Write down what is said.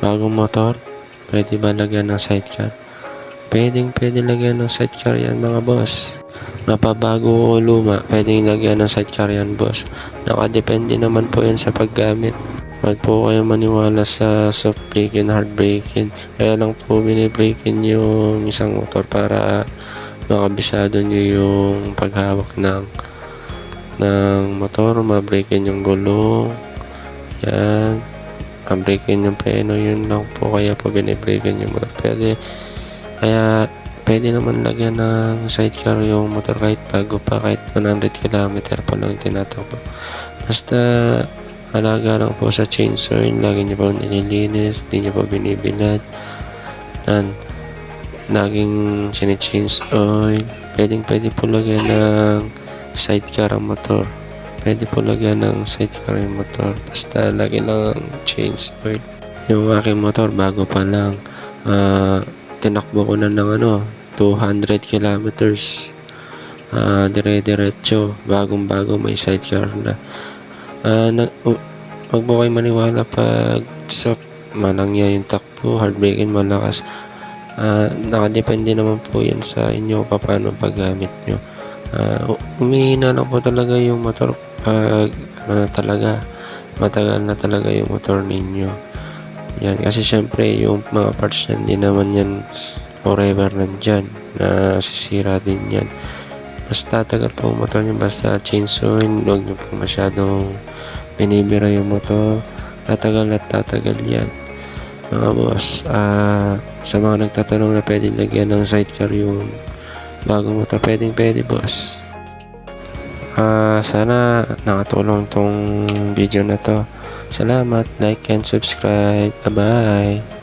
bagong motor, pwede ba lagyan ng sidecar? Pwedeng pwede lagyan ng sidecar yan mga boss. Mapabago o luma, pwedeng lagyan ng sidecar yan boss. Nakadepende naman po yan sa paggamit. Huwag po kayo maniwala sa soft braking, hard braking. Kaya lang po binibreaking yung isang motor para makabisado nyo yung paghawak ng ng motor, mabreakin yung gulong. Yan. Mabreakin yung preno, yun lang po. Kaya po binibreakin yung motor. Pwede, kaya pwede naman lagyan ng sidecar yung motor kahit bago pa, kahit 100 km pa lang tinatakbo. Basta alaga lang po sa chainsaw, yun lagi niyo po nililinis, di niyo po binibilad. Yan. Laging sinichange oil. Pwedeng pwede po lagyan ng sidecar ang motor. Pwede po lagyan ng sidecar yung motor. Basta lagi lang change oil. Yung aking motor bago pa lang. ah tinakbo ko na ng ano, 200 kilometers. Ah, dire-diretso. Bagong-bago may sidecar na. Ah, na, uh, wag kayo maniwala pag sa malangya yung takbo, hard braking malakas. Ah, nakadepende naman po yan sa inyo paano paggamit nyo. Ah, umihina lang po talaga yung motor pag ano na talaga matagal na talaga yung motor ninyo. Yan, kasi syempre yung mga parts yan, hindi naman yan forever nandyan na sisira din yan. Mas tatagal po ang motor nyo basta chainsaw, huwag nyo po masyadong binibira yung motor. Tatagal at tatagal yan. Mga boss, ah, sa mga nagtatanong na pwede lagyan ng sidecar yung bagong motor, pwedeng pwede boss. Ah, sana nakatulong tong video na to. Salamat, like and subscribe. Bye-bye.